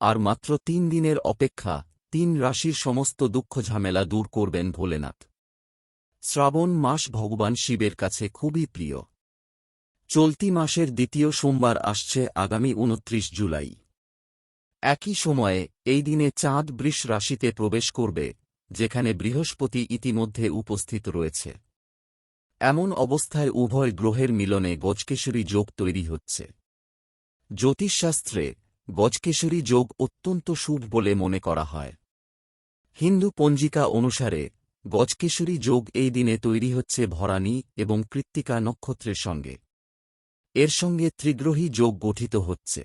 আর মাত্র তিন দিনের অপেক্ষা, তিন রাশির সমস্ত দুঃখ ঝামেলা দূর করবেন ভোলেনাথ। শ্রাবণ মাস ভগবান শিবের কাছে খুবই প্রিয়। চলতি মাসের দ্বিতীয় সোমবার আসছে আগামী উনত্রিশ জুলাই। একই সময়ে এই দিনে চাঁদ বৃষ রাশিতে প্রবেশ করবে, যেখানে বৃহস্পতি ইতিমধ্যে উপস্থিত রয়েছে। এমন অবস্থায় উভয় গ্রহের মিলনে গজকেশরী যোগ তৈরি হচ্ছে। জ্যোতিষশাস্ত্রে গজকেশরী যোগ অত্যন্ত শুভ বলে মনে করা হয়। হিন্দু পঞ্জিকা অনুসারে গজকেশরী যোগ এই দিনে তৈরি হচ্ছে ভরানী এবং কৃত্তিকা নক্ষত্রের সঙ্গে। এর সঙ্গে ত্রিগ্রহী যোগ গঠিত হচ্ছে।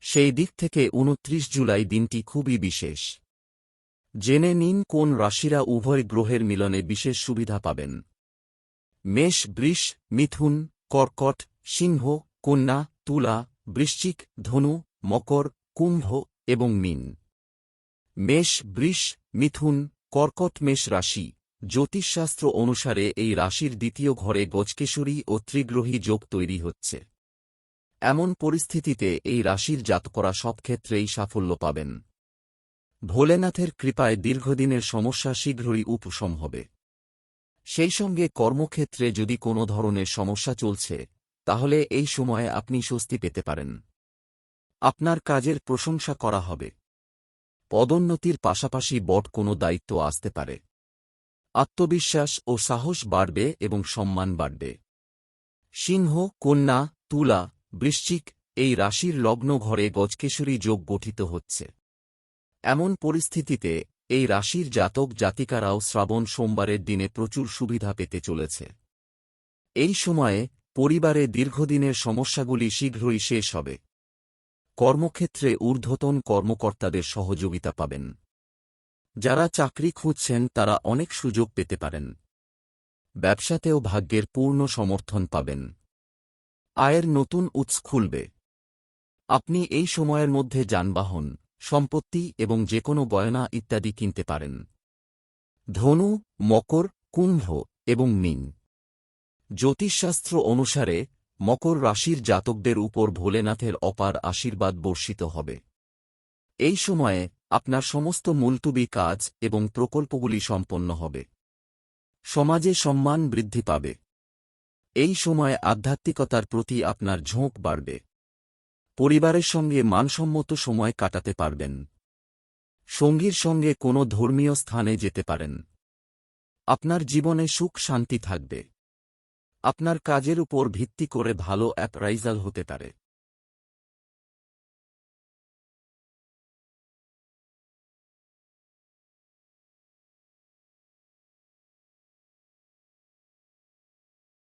সেই দিক থেকে উনত্রিশ জুলাই দিনটি খুবই বিশেষ। জেনে নিন কোন রাশিরা উভয় গ্রহের মিলনে বিশেষ সুবিধা পাবেন। মেষ, বৃষ, মিথুন, কর্কট, সিংহ, কন্যা, তুলা, বৃশ্চিক, ধনু মকর, কুম্ভ এবং মিন। মেষ, বৃষ, মিথুন, কর্কট মেষ রাশি। জ্যোতিষশাস্ত্র অনুসারে এই রাশির দ্বিতীয় ঘরে গজকেশরী ও ত্রিগ্রহী যোগ তৈরি হচ্ছে। এমন পরিস্থিতিতে এই রাশির জাতকরা সব ক্ষেত্রেই সাফল্য পাবেন। ভোলেনাথের কৃপায় দীর্ঘদিনের সমস্যা শীঘ্রই উপশম হবে। সেই সঙ্গে কর্মক্ষেত্রে যদি কোনো ধরনের সমস্যা চলছে, তাহলে এই সময়ে আপনি স্বস্তি পেতে পারেন। আপনার কাজের প্রশংসা করা হবে। পদোন্নতির পাশাপাশি বট কোনো দায়িত্ব আসতে পারে। আত্মবিশ্বাস ও সাহস বাড়বে এবং সম্মান বাড়বে। সিংহ, কন্যা, তুলা, বৃশ্চিক এই রাশির লগ্ন ঘরে গজকেশরী যোগ গঠিত হচ্ছে। এমন পরিস্থিতিতে এই রাশির জাতক জাতিকারাও শ্রাবণ সোমবারের দিনে প্রচুর সুবিধা পেতে চলেছে। এই সময়ে পরিবারে দীর্ঘদিনের সমস্যাগুলি শীঘ্রই শেষ হবে। কর্মক্ষেত্রে ঊর্ধ্বতন কর্মকর্তাদের সহযোগিতা পাবেন। যারা চাকরি খুঁজছেন, তারা অনেক সুযোগ পেতে পারেন। ব্যবসাতেও ভাগ্যের পূর্ণ সমর্থন পাবেন। আয়ের নতুন উৎস খুলবে। আপনি এই সময়ের মধ্যে যানবাহন, সম্পত্তি এবং যে কোনো গয়না ইত্যাদি কিনতে পারেন। ধনু, মকর, কুম্ভ এবং মিন। জ্যোতিষশাস্ত্র অনুসারে মকর রাশির জাতকদের উপর ভোলেনাথের অপার আশীর্বাদ বর্ষিত হবে। এই সময়ে আপনার সমস্ত মুলতুবি কাজ এবং প্রকল্পগুলি সম্পন্ন হবে। সমাজে সম্মান বৃদ্ধি পাবে। এই সময়ে আধ্যাত্মিকতার প্রতি আপনার ঝোঁক বাড়বে। পরিবারের সঙ্গে মানসম্মত সময় কাটাতে পারবেন। সঙ্গীর সঙ্গে কোনো ধর্মীয় স্থানে যেতে পারেন। আপনার জীবনে সুখ শান্তি থাকবে। আপনার কাজের উপর ভিত্তি করে ভালো অ্যাপ্রাইজাল হতে পারে।